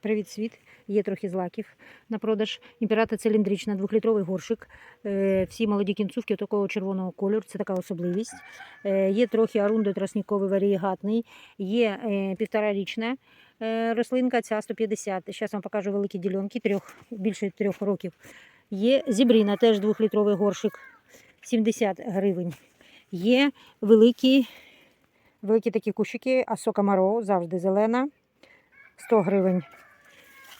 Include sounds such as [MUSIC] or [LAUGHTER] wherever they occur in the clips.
Привіт, світ. Є трохи злаків на продаж. Імператор циліндрична, двохлітровий горшик. Е, Всі молоді кінцівки такого червоного кольору, це така особливість. Е, Є трохи арундо тросніковий варієгатний, є е, півторарічна рослинка, ця 150. Зараз вам покажу великі ділянки, трьох, більше трьох років. Є зібріна, теж двохлітровий горшик, 70 гривень. Є великі, великі такі кущики, асока маро, завжди зелена, 100 гривень.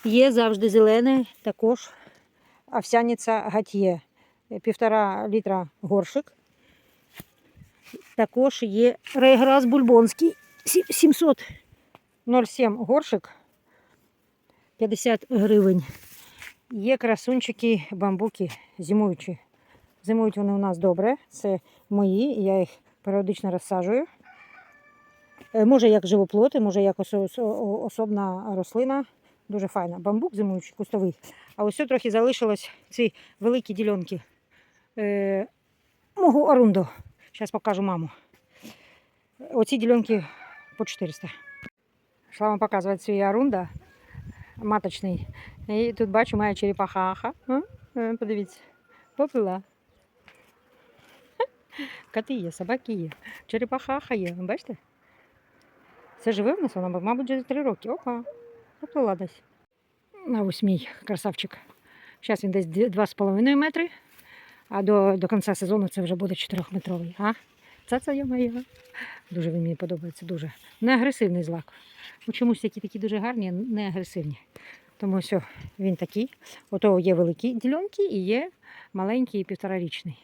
Є завжди зелене, також овсяниця гатьє, півтора літра горшик. Також є рейграс бульбонський, сі- 707 горшик, 50 гривень. Є красунчики, бамбуки зимуючі. Зимують вони у нас добре. Це мої, я їх періодично розсаджую. Е, Може як живоплоти, може як осо- осо- особна рослина. Дуже файна. Бамбук зимуючий, кустовий. А ось трохи залишилось ці великі ділянки е, мого орундо. Зараз покажу маму. Оці ділянки по 400. Шла вам показувати свій арунда маточний. І тут бачу, моя черепахаха. А? Е, Подивіться, поплила. [LAUGHS] Коти є, собаки є. Черепахаха є, бачите? Це живе в нас вона, мабуть, вже 3 роки. Опа, поплила десь. А ось мій красавчик. Зараз він десь 2,5 метри, а до, до кінця сезону це вже буде 4-метровий. А? Це це є моя. Дуже він мені подобається, дуже. Не агресивний злак. Ну, чомусь які такі дуже гарні, а не агресивні. Тому все, він такий. Ото є великі ділянки і є маленький півторарічний.